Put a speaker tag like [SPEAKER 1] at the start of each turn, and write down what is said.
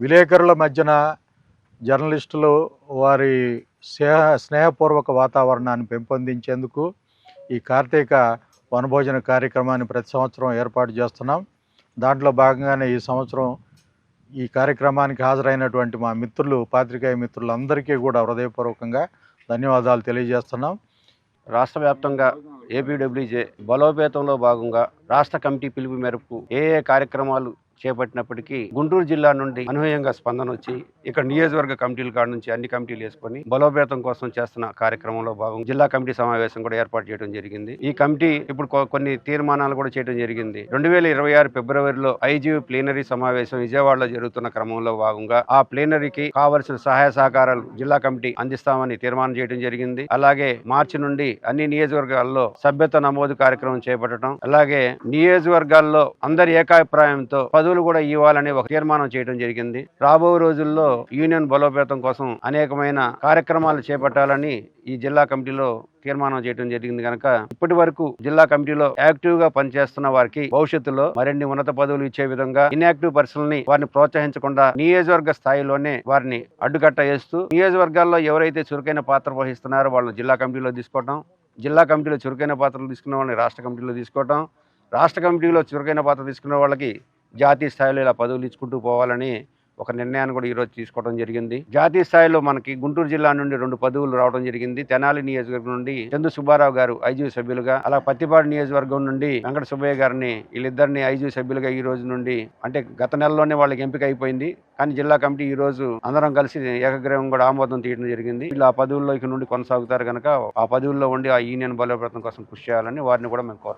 [SPEAKER 1] విలేకరుల మధ్యన జర్నలిస్టులు వారి స్నేహ స్నేహపూర్వక వాతావరణాన్ని పెంపొందించేందుకు ఈ కార్తీక వనభోజన కార్యక్రమాన్ని ప్రతి సంవత్సరం ఏర్పాటు చేస్తున్నాం. దాంట్లో భాగంగానే ఈ సంవత్సరం ఈ కార్యక్రమానికి హాజరైనటువంటి మా మిత్రులు పాత్రికేయ మిత్రులందరికీ కూడా హృదయపూర్వకంగా ధన్యవాదాలు తెలియజేస్తున్నాం.
[SPEAKER 2] రాష్ట్ర వ్యాప్తంగా ఏపీడబ్ల్యూజే బలోపేతంలో భాగంగా రాష్ట్ర కమిటీ పిలుపు మేరకు ఏ ఏ కార్యక్రమాలు చేపట్టినప్పటికీ గుంటూరు జిల్లా నుండి అనూహ్యంగా స్పందన వచ్చి ఇక్కడ నియోజకవర్గ కమిటీల కాడ నుంచి అన్ని కమిటీలు వేసుకొని బలోపేతం కోసం చేస్తున్న కార్యక్రమంలో భాగం జిల్లా కమిటీ సమావేశం కూడా ఏర్పాటు చేయడం జరిగింది. ఈ కమిటీ ఇప్పుడు కొన్ని తీర్మానాలు కూడా చేయడం జరిగింది. రెండు వేల ఇరవై ఆరు ఫిబ్రవరిలో ఐజీ ప్లీనరీ సమావేశం విజయవాడలో జరుగుతున్న క్రమంలో భాగంగా ఆ ప్లీనరీకి కావలసిన సహాయ సహకారాలు జిల్లా కమిటీ అందిస్తామని తీర్మానం చేయడం జరిగింది. అలాగే మార్చి నుండి అన్ని నియోజకవర్గాల్లో సభ్యత నమోదు కార్యక్రమం చేపట్టడం అలాగే నియోజకవర్గాల్లో అందరి ఏకాభిప్రాయంతో పదవులు కూడా ఇవ్వాలని ఒక తీర్మానం చేయడం జరిగింది. రాబో రోజుల్లో యూనియన్ బలోపేతం కోసం అనేకమైన కార్యక్రమాలు చేపట్టాలని ఈ జిల్లా కమిటీలో తీర్మానం చేయడం జరిగింది కనుక ఇప్పటి వరకు జిల్లా కమిటీలో యాక్టివ్గా పనిచేస్తున్న వారికి భవిష్యత్తులో మరిన్ని ఉన్నత పదవులు ఇచ్చే విధంగా ఇన్యాక్టివ్ పర్సన్ని వారిని ప్రోత్సహించకుండా నియోజకవర్గ స్థాయిలోనే వారిని అడ్డుకట్ట వేస్తూ నియోజకవర్గాల్లో ఎవరైతే చురుకైన పాత్ర వహిస్తున్నారో వాళ్ళని జిల్లా కమిటీలో తీసుకోవటం జిల్లా కమిటీలో చురుకైన పాత్రలు తీసుకున్న వాళ్ళని రాష్ట్ర కమిటీలో తీసుకోవటం రాష్ట్ర కమిటీలో చురుకైన పాత్ర తీసుకున్న వాళ్ళకి జాతీయ స్థాయిలో ఇలా పదవులు ఇచ్చుకుంటూ పోవాలని ఒక నిర్ణయాన్ని కూడా ఈరోజు తీసుకోవడం జరిగింది. జాతీయ స్థాయిలో మనకి గుంటూరు జిల్లా నుండి రెండు పదవులు రావడం జరిగింది. తెనాలి నియోజకవర్గం నుండి చందు సుబ్బారావు గారు ఐజీ సభ్యులుగా అలా పత్తిపాడు నియోజకవర్గం నుండి వెంకట సుబ్బయ్య గారిని వీళ్ళిద్దరిని ఐజీ సభ్యులుగా ఈ రోజు నుండి అంటే గత నెలలోనే వాళ్ళకి ఎంపిక అయిపోయింది. కానీ జిల్లా కమిటీ ఈ రోజు అందరం కలిసి ఏకగ్రహం కూడా ఆమోదం తీయడం జరిగింది. వీళ్ళు ఆ పదవుల్లోకి నుండి కొనసాగుతారు కనుక ఆ పదవుల్లో ఉండి ఆ యూనియన్ బలోపేతం కోసం కృషి చేయాలని వారిని కూడా మేము కోరుతున్నాం.